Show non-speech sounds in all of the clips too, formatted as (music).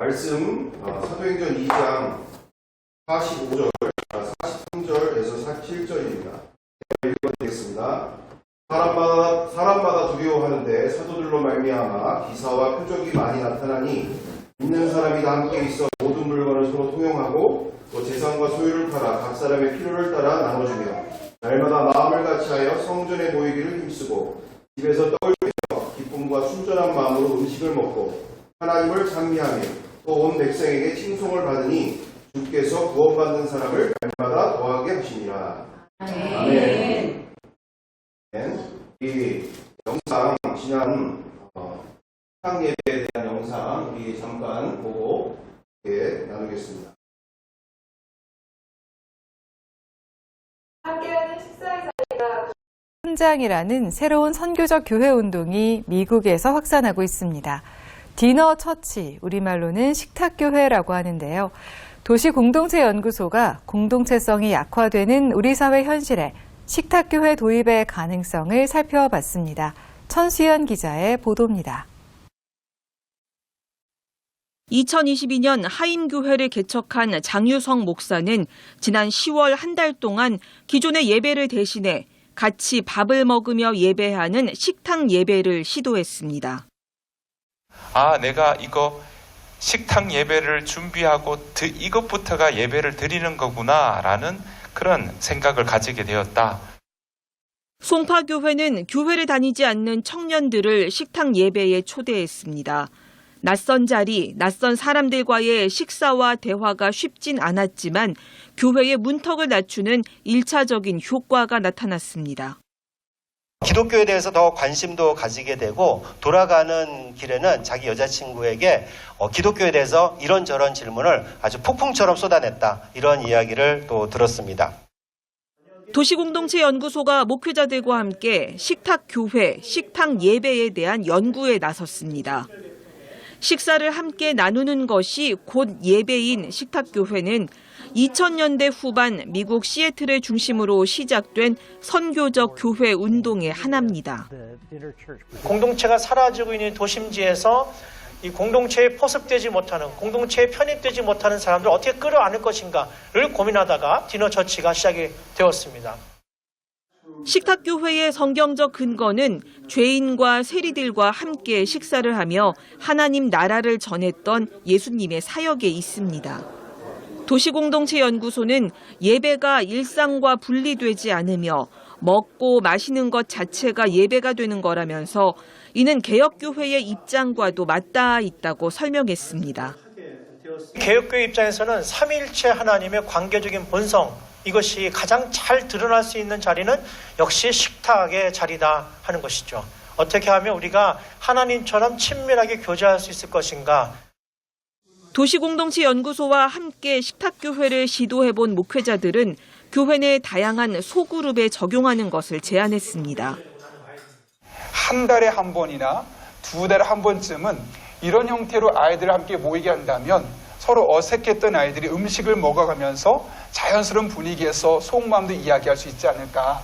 말씀 어, 사도행전 2장 45절, 43절에서 47절입니다. 읽어드리겠습니다. 사람마다 사람마다 두려워하는데 사도들로 말미암아 기사와 표적이 많이 나타나니 있는 사람이 다 함께 있어 모든 물건을 서로 통용하고 또 재산과 소유를 팔아 각 사람의 필요를 따라 나눠주며 날마다 마음을 같이하여 성전에 모이기를 힘쓰고 집에서 빼며 기쁨과 순전한 마음으로 음식을 먹고 하나님을 찬미하며 또 온 백성에게 칭송을 받으니 주께서 구원받는 사람을 날마다 더하게 하시니라. 아멘. 이 영상 지난 어, 식당 예배에 대한 영상 우리 잠깐 보고 예, 나누겠습니다. 함께하는 식사의 자리가 현장이라는 새로운 선교적 교회 운동이 미국에서 확산하고 있습니다. 디너 처치, 우리말로는 식탁교회라고 하는데요. 도시 공동체 연구소가 공동체성이 약화되는 우리 사회 현실에 식탁교회 도입의 가능성을 살펴봤습니다. 천수연 기자의 보도입니다. 2022년 하임교회를 개척한 장유성 목사는 지난 10월 한 달 동안 기존의 예배를 대신해 같이 밥을 먹으며 예배하는 식탁 예배를 시도했습니다. 아, 내가 이거 식탁 예배를 준비하고 드- 이것부터가 예배를 드리는 거구나라는 그런 생각을 가지게 되었다. 송파교회는 교회를 다니지 않는 청년들을 식탁 예배에 초대했습니다. 낯선 자리, 낯선 사람들과의 식사와 대화가 쉽진 않았지만 교회의 문턱을 낮추는 일차적인 효과가 나타났습니다. 기독교에 대해서 더 관심도 가지게 되고 돌아가는 길에는 자기 여자친구에게 어, 기독교에 대해서 이런저런 질문을 아주 폭풍처럼 쏟아냈다. 이런 이야기를 또 들었습니다. 도시공동체 연구소가 목회자들과 함께 식탁 교회, 식탁 예배에 대한 연구에 나섰습니다. 식사를 함께 나누는 것이 곧 예배인 식탁 교회는 2000년대 후반 미국 시애틀을 중심으로 시작된 선교적 교회 운동의 하나입니다. 공동체가 사라지고 있는 도심지에서 이 공동체에 포섭되지 못하는 공동체에 편입되지 못하는 사람들을 어떻게 끌어안을 것인가를 고민하다가 디너 처치가 시작이 되었습니다. 식탁교회의 성경적 근거는 죄인과 세리들과 함께 식사를 하며 하나님 나라를 전했던 예수님의 사역에 있습니다. 도시공동체 연구소는 예배가 일상과 분리되지 않으며 먹고 마시는 것 자체가 예배가 되는 거라면서 이는 개혁교회의 입장과도 맞닿아 있다고 설명했습니다. 개혁교회 입장에서는 삼위일체 하나님의 관계적인 본성 이것이 가장 잘 드러날 수 있는 자리는 역시 식탁의 자리다 하는 것이죠. 어떻게 하면 우리가 하나님처럼 친밀하게 교제할 수 있을 것인가 도시공동체 연구소와 함께 식탁교회를 시도해본 목회자들은 교회 내 다양한 소그룹에 적용하는 것을 제안했습니다. 한 달에 한 번이나 두 달에 한 번쯤은 이런 형태로 아이들을 함께 모이게 한다면 서로 어색했던 아이들이 음식을 먹어가면서 자연스러운 분위기에서 속마음도 이야기할 수 있지 않을까.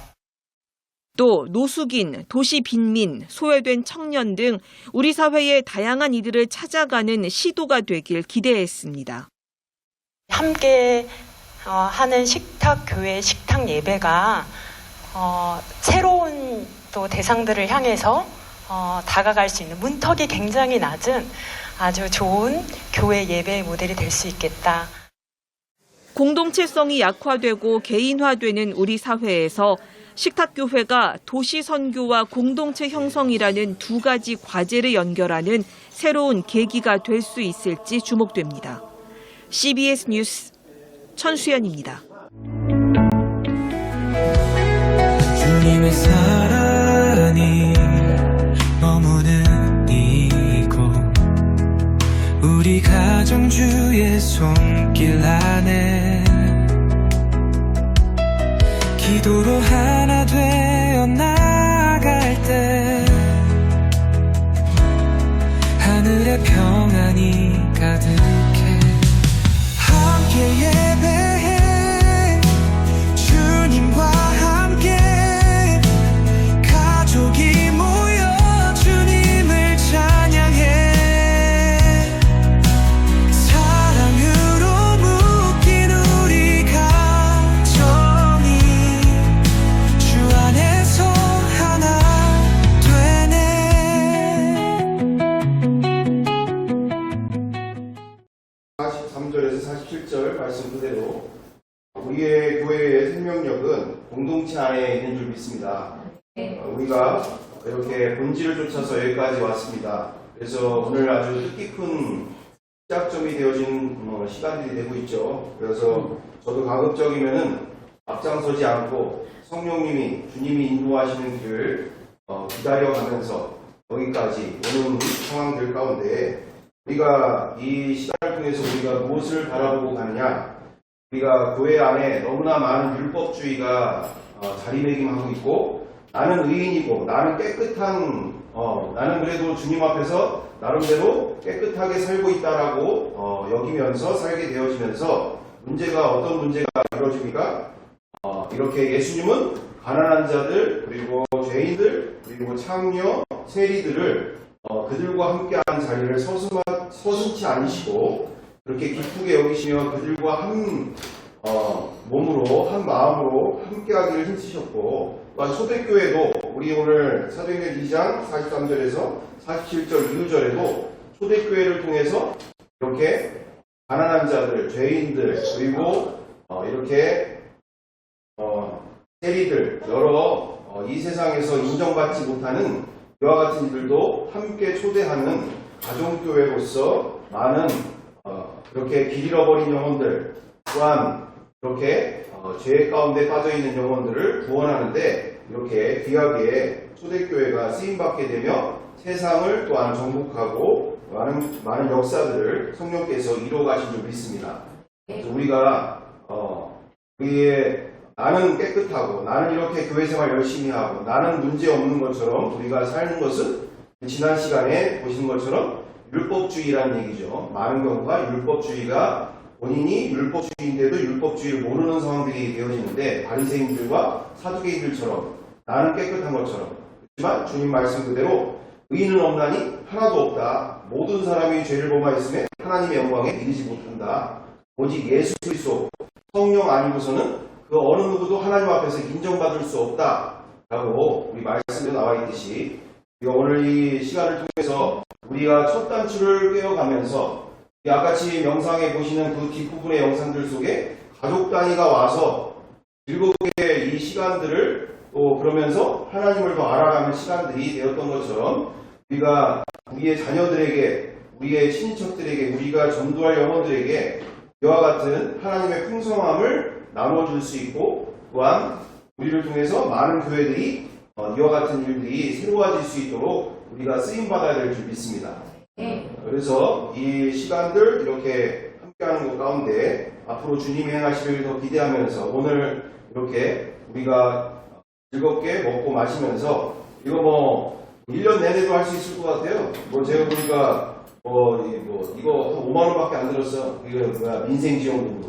또 노숙인, 도시 빈민, 소외된 청년 등 우리 사회의 다양한 이들을 찾아가는 시도가 되길 기대했습니다. 함께 어, 하는 식탁 교회 식탁 예배가 어, 새로운 또 대상들을 향해서 어, 다가갈 수 있는 문턱이 굉장히 낮은 아주 좋은 교회 예배 모델이 될 수 있겠다. 공동체성이 약화되고 개인화되는 우리 사회에서 식탁교회가 도시 선교와 공동체 형성이라는 두 가지 과제를 연결하는 새로운 계기가 될 수 있을지 주목됩니다. CBS 뉴스 천수연입니다. 주님의 사랑이 머무는 이곳 우리 가정 주의 손길 안에 기도로 하나 되어 나갈 때 하늘의 평안이 가득 44절에서 47절 말씀 그대로 우리의 교회의 생명력은 공동체 안에 있는 줄 믿습니다. 어, 우리가 이렇게 본질을 쫓아서 여기까지 왔습니다. 그래서 오늘 아주 뜻깊은 시작점이 되어진 어, 시간들이 되고 있죠. 그래서 저도 가급적이면은 앞장서지 않고 성령님이 주님이 인도하시는 길을 어, 기다려가면서 여기까지 오는 상황들 가운데 우리가 이 시간 을 통해서 우리가 무엇을 바라보고 가느냐 우리가 교회 안에 너무나 많은 율법주의가 어, 자리매김하고 있고 나는 의인이고 나는 깨끗한 어, 나는 그래도 주님 앞에서 나름대로 깨끗하게 살고 있다라고 어, 여기면서 살게 되어지면서 문제가 어떤 문제가 이루어집니까? 어, 이렇게 예수님은 가난한 자들 그리고 죄인들 그리고 창녀 세리들을 어, 그들과 함께하는 자리를 서슴하, 서슴치 않으시고 그렇게 기쁘게 여기시며 그들과 한 어, 몸으로 한 마음으로 함께하기를 힘쓰셨고 또한 초대교회도 우리 오늘 사도행전 2장 43절에서 47절 이후절에도 초대교회를 통해서 이렇게 가난한 자들, 죄인들 그리고 어, 이렇게 어, 세리들 여러 어, 이 세상에서 인정받지 못하는 이와 같은 이들도 함께 초대하는 가정교회로서 많은 어, 이렇게 길 잃어버린 영혼들 또한 이렇게 어, 죄 가운데 빠져있는 영혼들을 구원하는데 이렇게 귀하게 초대교회가 쓰임받게 되며 세상을 또한 정복하고 많은, 많은 역사들을 성령께서 이루어가신 줄 믿습니다. 우리가 어, 우리의 나는 깨끗하고 나는 이렇게 교회 생활 열심히 하고 나는 문제 없는 것처럼 우리가 사는 것은 지난 시간에 보신 것처럼 율법주의라는 얘기죠. 많은 경우가 율법주의가 본인이 율법주의인데도 율법주의를 모르는 상황들이 되어지는데 바리새인들과 사두개인들처럼 나는 깨끗한 것처럼 그렇지만 주님 말씀 그대로 의인은 없나니 하나도 없다. 모든 사람이 죄를 범하였음에 하나님의 영광에 이르지 못한다. 오직 예수 그리스도 성령 아니고서는 그 어느 누구도 하나님 앞에서 인정받을 수 없다. 라고 우리 말씀에 나와 있듯이 오늘 이 시간을 통해서 우리가 첫 단추를 꿰어가면서 이 아까치 영상에 보시는 그 뒷부분의 영상들 속에 가족 단위가 와서 즐겁게 이 시간들을 또 그러면서 하나님을 더 알아가는 시간들이 되었던 것처럼 우리가 우리의 자녀들에게 우리의 친척들에게 우리가 전도할 영혼들에게 이와 같은 하나님의 풍성함을 나눠줄 수 있고 또한 우리를 통해서 많은 교회들이 어, 이와 같은 일들이 새로워질 수 있도록 우리가 쓰임 받아야 될 줄 믿습니다. 그래서 이 시간들 이렇게 함께하는 것 가운데 앞으로 주님이 행하시길 더 기대하면서 오늘 이렇게 우리가 즐겁게 먹고 마시면서 이거 뭐 1년 내내도 할 수 있을 것 같아요. 뭐 제가 보니까 뭐, 이- 뭐 이거 한 5만 원밖에 안 들었어. 이거 뭐야 민생지원금으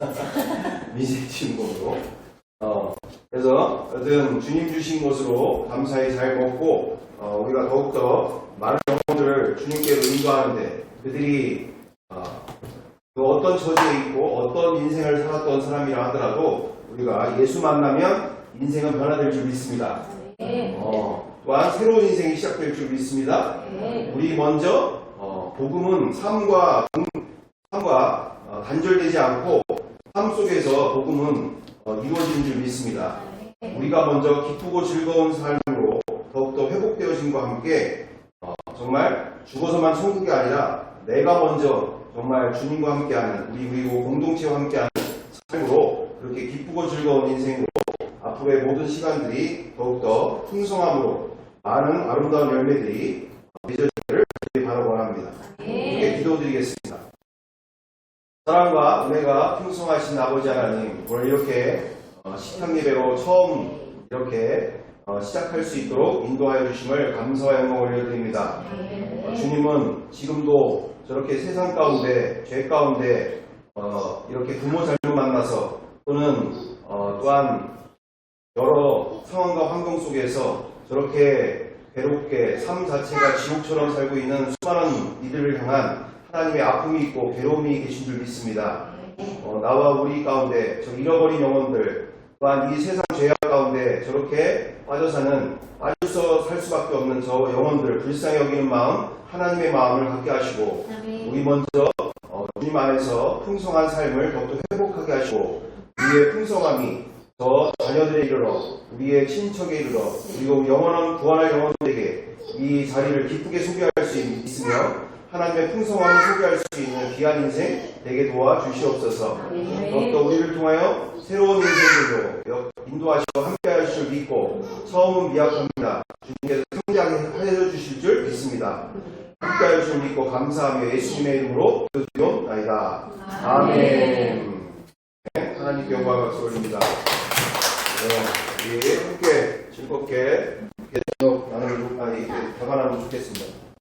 (laughs) 로. 민생지원금으로. 어, 그래서 하여튼 주님 주신 것으로 감사히 잘 먹고 어, 우리가 더욱더 많은 영혼들을 주님께로 인도하는데 그들이 어, 그 어떤 처지에 있고 어떤 인생을 살았던 사람이라 하더라도 우리가 예수 만나면 인생은 변화될 줄 믿습니다. 어, 또한 새로운 인생이 시작될 줄 믿습니다. 우리 먼저 어, 복음은 삶과 삶과 어, 단절되지 않고 삶 속에서 복음은 어, 이루어지는 줄 믿습니다. 우리가 먼저 기쁘고 즐거운 삶으로 더욱더 회복되어짐과 함께 어, 정말 죽어서만 천국이 아니라 내가 먼저 정말 주님과 함께하는 우리 그리고 공동체와 함께하는 삶으로 그렇게 기쁘고 즐거운 인생으로 앞으로의 모든 시간들이 더욱더 풍성함으로 많은 아름다운 열매들이 맺어지기를 바라 원합니다. 이렇게 기도드리겠습니다. 사랑과 은혜가 풍성하신 아버지 하나님, 오늘 이렇게 어, 식탁 예배로 처음 이렇게 어, 시작할 수 있도록 인도하여 주심을 감사와 영광을 올려드립니다. 어, 주님은 지금도 저렇게 세상 가운데, 죄 가운데 어, 이렇게 부모 잘못 만나서 또는 어, 또한 여러 상황과 환경 속에서 저렇게 괴롭게 삶 자체가 지옥처럼 살고 있는 수많은 이들을 향한 하나님의 아픔이 있고 괴로움이 계신 줄 믿습니다. 어, 나와 우리 가운데 저 잃어버린 영혼들 또한 이 세상 죄악 가운데 저렇게 빠져 사는 빠져서 살 수밖에 없는 저 영혼들 불쌍히 여기는 마음 하나님의 마음을 갖게 하시고 우리 먼저 어, 주님 안에서 풍성한 삶을 더욱더 회복하게 하시고 우리의 풍성함이 더 자녀들에 이르러 우리의 친척에 이르러 그리고 영원한 구원할 영혼들에게 이 자리를 기쁘게 소개할 수 있으며 하나님의 풍성함을 소개할 수 있는 귀한 인생 되게 도와주시옵소서. 더욱더 우리를 통하여 새로운 인생들로 인도하시고 함께하실 줄 믿고 처음은 미약합니다. 주님께서 성장하게 해주실 줄 믿습니다. 함께하실 줄 믿고 감사하며 예수님의 이름으로 기도드리옵나이다. 아멘. 네, 하나님께 영광 박수 올립니다. 네, 우리 함께 즐겁게 계속 나누면 좋- 아니, 대화 나누면 좋겠습니다.